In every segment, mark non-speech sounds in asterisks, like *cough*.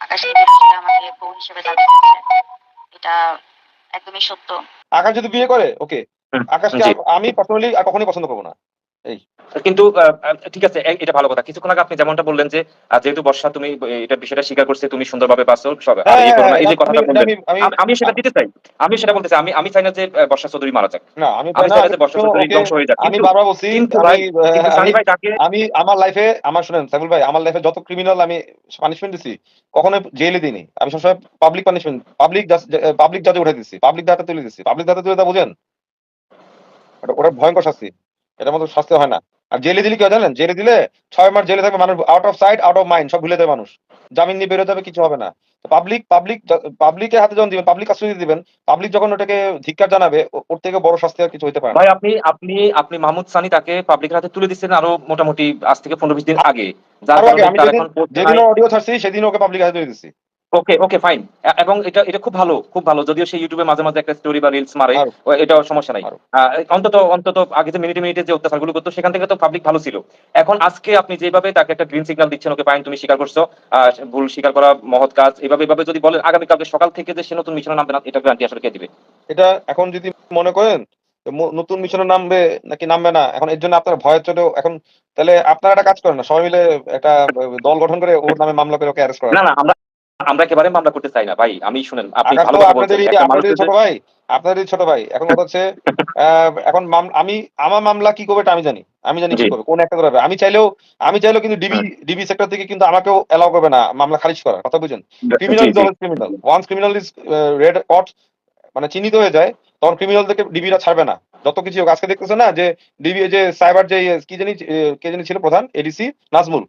আকাশ আমাকে বউ হিসেবে দাবি করছে এটা একদমই সত্য। আকাশ যদি বিয়ে করে ওকে আকাশকে। আম- আমি পার্সোনালি কখনোই পছন্দ করব না। কিন্তু ঠিক আছে এটা ভালো কথা। কিছুক্ষণ আগে আপনি যেমনটা বললেন যে যেহেতু বর্ষা তুমি এটা বিষয়টা স্বীকার করছে তুমি সুন্দরভাবে সব হ্যাঁ, এই যে আমি- কথাটা বললেন আমি- সেটা দিতে চাই আমি সেটা বলতে চাই আমি আমি চাই না যে বর্ষা চৌধুরী মারা যাক। না আমি চাই না যে বর্ষা চৌধুরী ধ্বংস হয়ে যাক। আমি বারবার বলছি আমি ভাই, তাকে আমি আমার লাইফে আমার শুনেন সাইফুল ভাই আমার লাইফে যত ক্রিমিনাল আমি পানিশমেন্ট দিছি কখনো জেলে দিইনি। আমি সবসময় পাবলিক পানিশমেন্ট পাবলিক পাবলিক জাজে উঠে দিচ্ছি পাবলিক দাঁতে তুলে দিচ্ছি পাবলিক দাঁতে তুলে তা বুঝেন? ওটা- ওটা ভয়ঙ্কর শাস্তি। এটার মতো শাস্তি হয় না। আর জেলে দিলে কি জানেন? জেলে দিলে ছয় মাস জেলে থাকবে মানুষ out of sight out of mind সব ভুলে দেয় মানুষ। জামিন নিয়ে বেরোতে হবে কিছু হবে না। পাবলিক পাবলিক পাবলিকের হাতে যখন দিবেন পাবলিক কাস্টডি দিবেন পাবলিক যখন ওটাকে ধিক্কার জানাবে ওর থেকে বড় শাস্তি আর কিছু হতে পারে ভাই আপনি আপনি আপনি মাহমুদ সানি তাকে পাবলিকের হাতে তুলে দিচ্ছেন আরও মোটামুটি আজ থেকে পনেরো বিশ দিন আগে। যার কারণে তার যেদিন এখন যেদিন অডিও ছাড়ছি সেদিন ওকে পাবলিক হাতে তুলে দিচ্ছি। ওকে ওকে ফাইন এবং এটা এটা খুব ভালো খুব ভালো। যদিও সে ইউটিউবে মাঝে মাঝে একটা স্টোরি বা রিলস মারে এটা সমস্যা নাই। অন্তত অন্তত আগে যে মিনিটে মিনিটে যে অত্যাচারগুলো করতো সেখান থেকে তো পাবলিক ভালো ছিল। এখন আজকে আপনি যেভাবে তাকে একটা গ্রিন সিগন্যাল দিচ্ছেন ওকে পাইন তুমি স্বীকার করছ ভুল স্বীকার করা মহৎ কাজ এভাবে এভাবে যদি বলেন আগামীকালকে সকাল থেকে যে সে নতুন মিশনে নামবে না এটা গ্যারান্টি আসলে কে দিবে? এটা এখন যদি মনে করেন নতুন মিশনে নামবে নাকি নামবে না এখন এর জন্য আপনার ভয়ের চোটেও এখন তাহলে আপনারা একটা কাজ করেন না সবাই মিলে একটা দল গঠন করে ওর নামে মামলা করে ওকে অ্যারেস্ট করেন। না না আমরা আমরা একেবারে মামলা করতে চাই না ভাই। আমি শুনেন আপনি ভালো মানুষের ছোট ভাই আপনাদেরই ছোট ভাই এখন কথা হচ্ছে *laughs* এখন আমি আমার মামলা কি করবে আমি জানি আমি জানি কি করবে কোন একটা ধরবে আমি চাইলেও আমি চাইলেও কিন্তু ডিবি ডিবি সেক্টর থেকে কিন্তু আমাকেও এলাও করবে না মামলা খারিজ করার কথা বুঝেন criminal is always criminal once criminal is red caught মানে চিহ্নিত হয়ে যায় তখন ক্রিমিনাল থেকে ডিবিরা ছাড়বে না। যত কিছু আজকে দেখতেছে না যে ডিবি যে সাইবার যে কি জানি কে জানি ছিল প্রধান এডিসি নাজমুল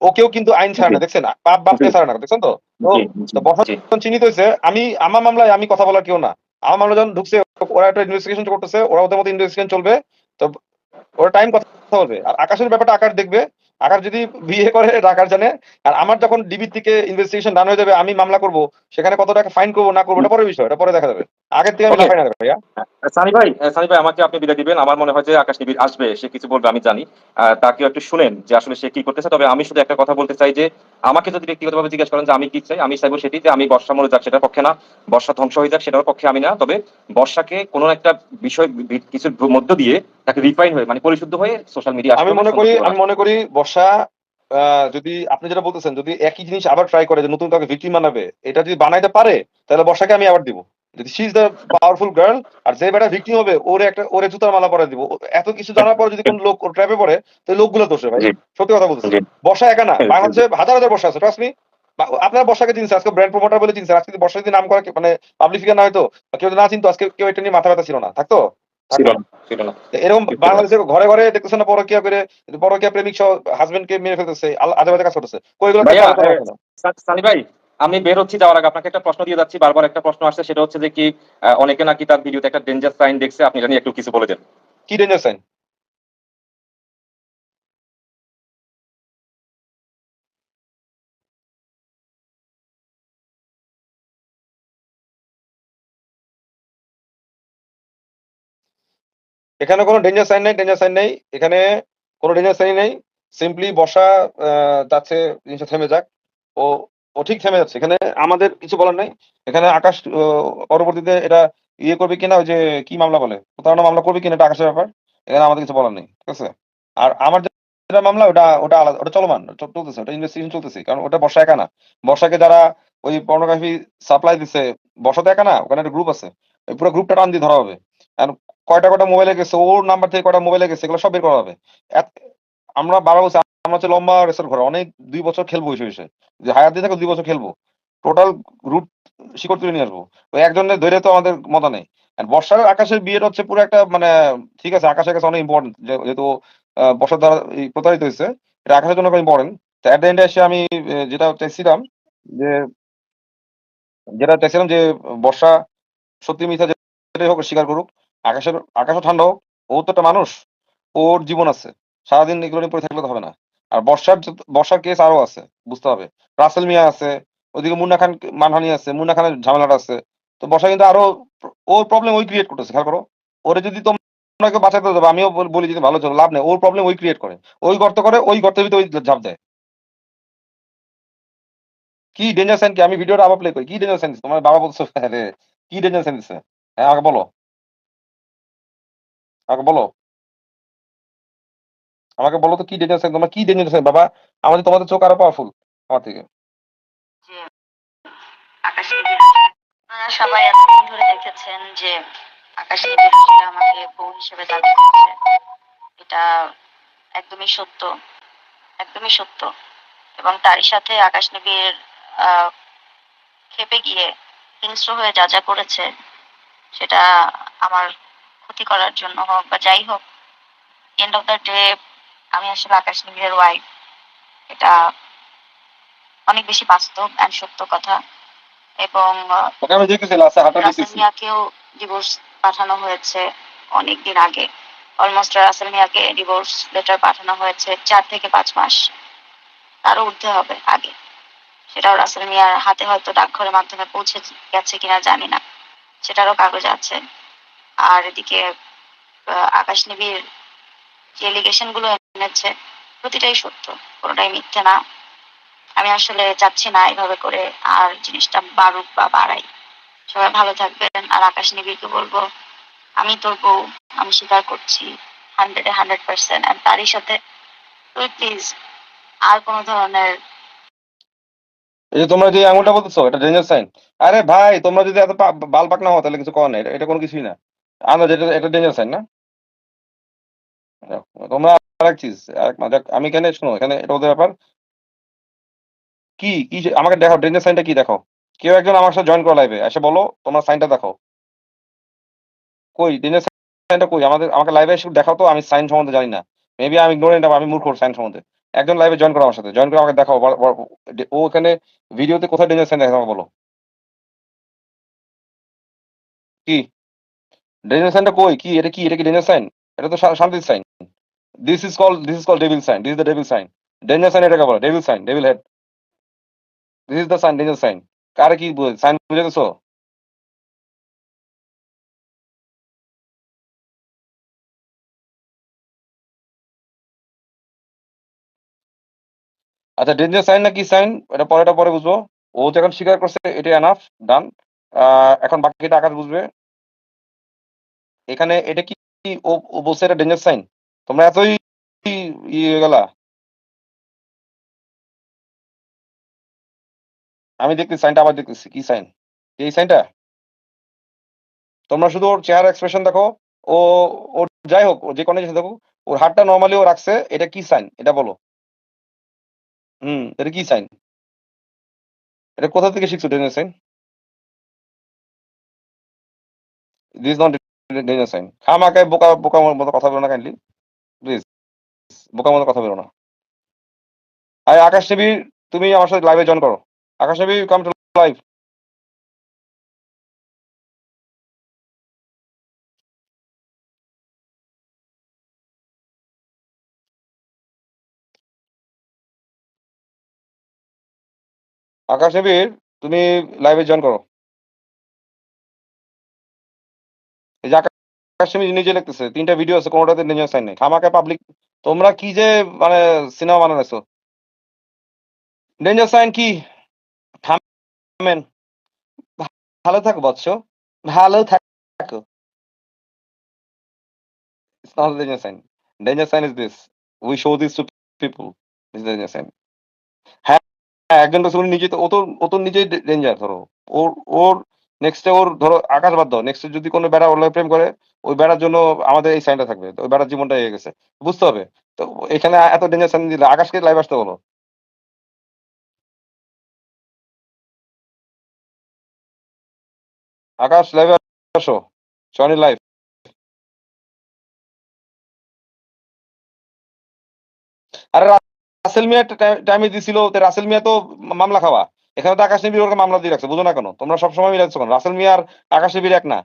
ওকেও কিন্তু আইন ছাড়ে না দেখছেন? পাপ বাপকে। ছাড়ে না দেখছেন তো? তো জি, জি, তো বর্ষা জি। যখন চিহ্নিত হয়েছে আমি আমার মামলায় আমি কথা বলার কেউ না। আমার মামলা যখন ঢুকছে ওরা একটা ইনভেস্টিগেশন করতেছে ওরা ওদের মতো ইনভেস্টিগেশন চলবে তো ওরা টাইম কথা বলবে। আর আকাশের ব্যাপারটা আকার দেখবে। আকার যদি বিয়ে করে আকাশ জানে। আর আমার যখন ডিবি থেকে ইনভেস্টিগেশন ডান হয়ে যাবে আমি মামলা করব সেখানে কত টাকা ফাইন করব না করব এটা পরের বিষয় এটা পরে দেখা যাবে। আগের থেকে আমি Okay. লাফাই না ভাইয়া। সানি ভাই সানি ভাই আমাকে আপনি বিদায় দিবেন। আমার মনে হয় যে আকাশ নিবিড় আসবে সে কিছু বলবে আমি জানি। আহ, একটু শুনেন যে আসলে সে কি করতেছে। তবে আমি শুধু একটা কথা বলতে চাই যে আমাকে যদি ব্যক্তিগতভাবে জিজ্ঞেস করেন যে আমি কি চাই আমি চাইব সেটি যে আমি বর্ষা মরে যাক সেটার পক্ষে না। বর্ষা ধ্বংস হয়ে যাক সেটার পক্ষে আমি না। তবে বর্ষাকে কোনো একটা বিষয় কিছুর মধ্য দিয়ে তাকে রিফাইন হয়ে মানে পরিশুদ্ধ হয়ে সোশ্যাল মিডিয়া আমি মনে করি আমি মনে করি বর্ষা যদি আপনি যেটা বলতেছেন যদি একই জিনিস আবার ট্রাই করে যে নতুন কাউকে ভিক্টিম বানাবে এটা যদি বানাইতে পারে তাহলে বর্ষাকে আমি আবার দিব। যদি she is the powerful girl আর যে বেটা ভিক্টিম হবে ওরে একটা ওরে জুতার মালা পরে দিব। এত কিছু জানার পর যদি কোন লোক ট্র্যাপে পড়ে তো লোকগুলো দোষে ভাই। সত্যি কথা বলতেছি। বর্ষা একা না। বাংলাদেশে হাজার হাজার বর্ষা আছে ট্রাস্ট মি আপনার বর্ষাকে চিনছে আজকে ব্র্যান্ড প্রমোটার বলে চিনছে আজকে বর্ষা যদি নাম করে মানে পাবলিক ফিগার না হয়তো কেউ না চিনতো আজকে কেউ এটা নিয়ে মাথা ব্যথা ছিল না। থাকতো? এরকম বাংলাদেশের ঘরে ঘরে দেখতেছে না পরকিয়া করে পরকিয়া প্রেমিক সহ হাজবেন্ড কে মেরে ফেলতেছে আজে বাজে কাজ করতেছে। কই এগুলো ভাই আমি বের হচ্ছি যাওয়ার আগে আপনাকে একটা প্রশ্ন দিয়ে যাচ্ছি, বারবার একটা প্রশ্ন আসছে, সেটা হচ্ছে যে কি অনেকে নাকি তার ভিডিওতে একটা ডেঞ্জার সাইন দেখছে, আপনি জানি একটু কিছু বলে দেন। কি ডেঞ্জার সাইন এখানে কোনো ডেঞ্জার সাইন নেই ডেঞ্জার সাইন নেই। এখানে কোনো ডেঞ্জার সাইন নেই। সিম্পলি বসা যাচ্ছে, জিনিসটা থেমে যাক। ও ও ঠিক থেমে যাচ্ছে। এখানে আমাদের কিছু বলার নাই। এখানে আকাশ পরবর্তীতে এটা ইয়ে করবে কিনা, ওই যে কি মামলা বলে? প্রতারণা মামলা করবে কিনা, এটা আকাশের ব্যাপার। এখানে আমাদের কিছু বলার নেই, ঠিক আছে? আর আমার যেটা মামলা, ওটা ওটা আলাদা, ওটা চলমান চলতেছে, ওটা ইনভেস্টিগেশন চলতেছে, কারণ ওটা বর্ষা একা না। বর্ষাকে যারা ওই পর্নোগ্রাফি সাপ্লাই দিচ্ছে বর্ষা তো একা না, ওখানে একটা গ্রুপ আছে। ওই পুরো গ্রুপটা টান দিয়ে ধরা হবে। কয়টা কয়টা মোবাইলে গেছে, ওর নাম্বার থেকে কয়টা মোবাইলে গেছে, এগুলো সব বের করা হবে। আমরা বারো বছর, আমরা হচ্ছে লম্বা রেসের ঘরে, অনেক দুই বছর খেলব এসে এসে যে হায়ার দিয়ে থাকে দুই বছর খেলব। টোটাল রুট শিকড় তুলে নিয়ে আসব। ওই একজনের ধরে তো আমাদের মজা নেই। বর্ষার আকাশের বিয়েটা হচ্ছে পুরো একটা মানে ঠিক আছে, আকাশের কাছে অনেক ইম্পর্টেন্ট যেহেতু বর্ষার দ্বারা প্রতারিত হয়েছে, এটা আকাশের জন্য ইম্পর্টেন্ট অ্যাট দ্য এন্ডে এসে আমি যেটা চাইছিলাম, যে, যেটা চাইছিলাম যে, বর্ষা সত্যি মিথ্যা যেটাই হোক, স্বীকার করুক, আকাশের, আকাশও ঠান্ডা হোক, ও তো একটা মানুষ, ওর জীবন আছে। সারাদিন এগুলো নিয়ে পড়ে থাকলে তো হবে না। আর বর্ষার বর্ষার কেস আরও আছে, বুঝতে হবে। রাসেল মিয়া আছে, ওদিকে মুন্না খান, মানহানি আছে, মুন্না খানের ঝামেলাটা আছে। তো বর্ষা কিন্তু আরও ওর প্রবলেম ওই ক্রিয়েট করতেছে, খেয়াল করো। ওরে যদি তোমরা কেউ বাঁচাতে যাবে আমিও বলি যদি ভালো লাভ নেই। ওর প্রবলেম ওই ক্রিয়েট করে। ওই গর্ত করে, ওই গর্তের ভিতরে ওই ঝাঁপ দেয়। কি ডেঞ্জার সাইন কি? আমি ভিডিওটা আবার প্লে করি। কি ডেঞ্জার সাইন তোমার বাবা বলছো আরে কি ডেঞ্জার সাইন হ্যাঁ আমাকে বলো। আমাকে বলো। আমাকে বলো তো কি ডেঞ্জার সাইন তোমার কি ডেঞ্জার সাইন বাবা আমাদের তোমাদের চোখ আরও পাওয়ারফুল আমার থেকে। সবাই এতদিন ধরে দেখেছেন যে আকাশ আমাকে হিসেবে দাবি করছে এটা একদমই সত্য একদমই সত্য। এবং তারই সাথে আকাশ আহ, খেপে গিয়ে হিংস্র হয়ে যা যা করেছে সেটা আমার ক্ষতি করার জন্য হোক বা যাই হোক এন্ড অফ দ্য ডে আমি আসলে আকাশ নিবিড়ের ওয়াইফ এটা অনেক বেশি বাস্তব অ্যান্ড সত্য কথা। এবং হাঁটা রাসেল মিয়াকেও ডিভোর্স পাঠানো হয়েছে অনেক দিন আগে। অলমোস্ট রাসেল মিয়াকে ডিভোর্স লেটার পাঠানো হয়েছে চার থেকে পাঁচ মাস। তারও উঠতে হবে আগে। সেটাও রাসেল মিয়ার হাতে হয়তো ডাকঘরের মাধ্যমে পৌঁছে গেছে কিনা জানি না। সেটারও কাগজ আছে। আর এদিকে আকাশ নিবিড় যে এলিগেশনগুলো এনেছে প্রতিটাই সত্য, কোনোটাই মিথ্যে না। আমি আসলে চাচ্ছি না এইভাবে করে আর জিনিসটা বাড়ুক বা বাড়াই। সবাই ভালো থাকবেন, আর আকাশ নিবিড়কে বলব, আমি তোর বউ, আমি স্বীকার করছি হান্ড্রেডে হান্ড্রেড পার্সেন্ট আর তারই সাথে তুই প্লিজ আর কোনো ধরনের এই যে তোমরা যে আঙুলটা বলতেছো, এটা ডেঞ্জার সাইন আরে ভাই, তোমরা যদি এত বাল পাক না হও, তাহলে কিছু করার নেই এটা- এটা কোনো কিছুই না। আমরা যেটা এটা ডেঞ্জার সাইন না? তোমরা আরেক চিজ আমি এখানে, শোনো, এখানে এটা ওদের ব্যাপার। কি কি আমাকে দেখো ডেঞ্জার সাইনটা কি দেখো কেউ একজন আমার সাথে জয়েন করো লাইভে এসে বলো, তোমার সাইনটা দেখো কই ডেঞ্জার সাইনটা কই? আমাদের, আমাকে লাইভে এসে দেখাও তো, আমি সাইন সম্বন্ধে জানি না। মেবি আমি ইগনোরেন্ট আমি মূর্খ সাইন সম্বন্ধে। একজন লাইভে জয়েন করো আমার সাথে জয়েন করে আমাকে দেখাও ও এখানে ভিডিওতে কোথায় ডেঞ্জার সাইন দেখে আমাকে বলো? কি? ডেঞ্জার সাইনটা কই? কি? এটা কি? এটা কি ডেঞ্জার সাইন এটা তো শান্তির sign this is call this is call devil sign this is the devil sign danger sign এটাকে বলে devil sign devil head this is the sign danger sign কার কি সাইন বুঝে গেছো? আচ্ছা ডেঞ্জার সাইন না কি সাইন এটা পরেটা পরে বুঝব। ও যখন স্বীকার করছে এটা এনাফ ডান এখন বাকিটা আকাশ বুঝবে। এখানে এটা কি, ও বলছে এটা ডেঞ্জার সাইন তোমরা এতই ইয়ে গেলা? আমি দেখতেছি সাইনটা আবার দেখতেছি। কি সাইন এই সাইনটা তোমরা শুধু ওর চেহারা এক্সপ্রেশন দেখো, ও, ওর যাই হোক যে কোনো জিনিস দেখো ওর হাতটা নর্মালি ও রাখছে, এটা কি সাইন এটা বলো। হুম, এটা কি সাইন এটা কোথা থেকে শিখছো danger sign this not danger sign খামাকে বোকা বোকা মতো কথা বলো না কাইন্ডলি প্লিজ বোকা মতো কথা বলো না। আই আকাশ টিভি তুমি আমার সাথে লাইভে জয়েন করো। Akash TV come to live Akash নবীর তুমি লাইভে জয়েন করো। যে নিজে লিখতেছে তিনটা ভিডিও আছে কোনোটাতে সাইন পাবলিক তোমরা কি যে মানে সিনেমা বানাইছো ডেঞ্জার সাইন কি? থামেন। ভালো থাকো বৎস। ভালো থাকো। হ্যাঁ, একজন তো নিজে তো ও তো ও তো নিজেই ডেঞ্জার ধরো। ওর ওর নেক্সটে ওর ধরো আকাশ দাও। নেক্সটে যদি কোনো বেড়া ওর প্রেম করে, ওই বেড়ার জন্য আমাদের এই সাইনটা থাকবে। ওই বেড়ার জীবনটা হয়ে গেছে। বুঝতে হবে? তো এখানে এত ডেঞ্জার সাইন দিলে আকাশকে লাইভ আসতে বলো। আকাশ লাইভ আসো। জনি লাইভ আরে রাসেল মিয়া টাইমে দিছিল। রাসেল মিয়া তো মামলা খাওয়া। এখানে তো আকাশ নিবির ওরকম মামলা দিয়ে রাখছে, বুঝো না কেন? তোমরা সবসময় মিলাচ্ছ কেন? রাসেল মিয়া আর আকাশ নিবির এক না?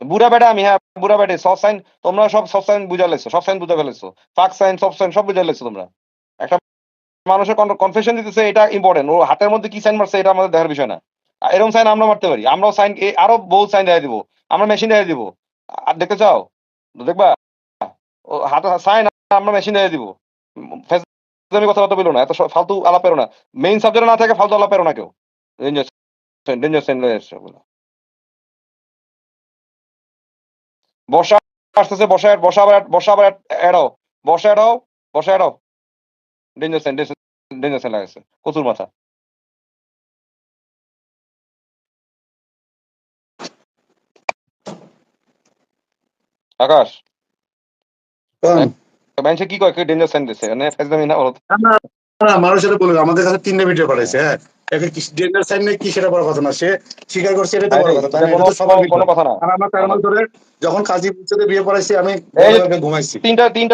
বুড়া বেটা আমি হ্যাঁ বুড়া বেটে, সব সাইন তোমরা সব সব সাইন বুঝা লেছো, সব সাইন বুঝা ফেলেছো। ফাক সাইন সব সাইন সব বুঝা লেছো তোমরা। একটা মানুষের কনফেশন দিতেছে, এটা ইম্পর্টেন্ট ও হাতের মধ্যে কি সাইন মারছে, এটা আমাদের দেখার বিষয় না। এরকম সাইন আমরা মারতে পারি। আমরাও সাইন আরও বহু সাইন দেখা দিব। আমরা মেশিন দেখা দিব। আর দেখতে চাও? দেখবা? সাইন আমরা মেশিন দেখা দিব। আমি কথাবার্তা বলো না, এত ফালতু আলাপ না। মেইন সাবজেক্ট না থাকে ফালতু আলাপ না কেউ। বর্ষা আসতেছে, বর্ষা আবার আবার এড়াও বর্ষা এড়াও বর্ষা এড়াও ডেঞ্জার সাইন ডেঞ্জার সাইন লাগাইছে কচুর মাথা। আকাশ। মানুষে কি কয়? ডেঞ্জার সাইন দিছে মানে ফাইজলামি না বলতো না, মানুষের বলুন আমাদের কাছে তিনটা ভিডিও পাঠাইছে হ্যাঁ। এখন ডেঞ্জার সাইন নেই কি সেটা বড় কথা না সে স্বীকার করছে এটা তো বড় কথা তাই কোনো সবার কোনো কথা না। আর আমার কারণ ধরে যখন কাজী বিয়ে পড়াইছি আমি ঘুমাইছি। তিনটা তিনটা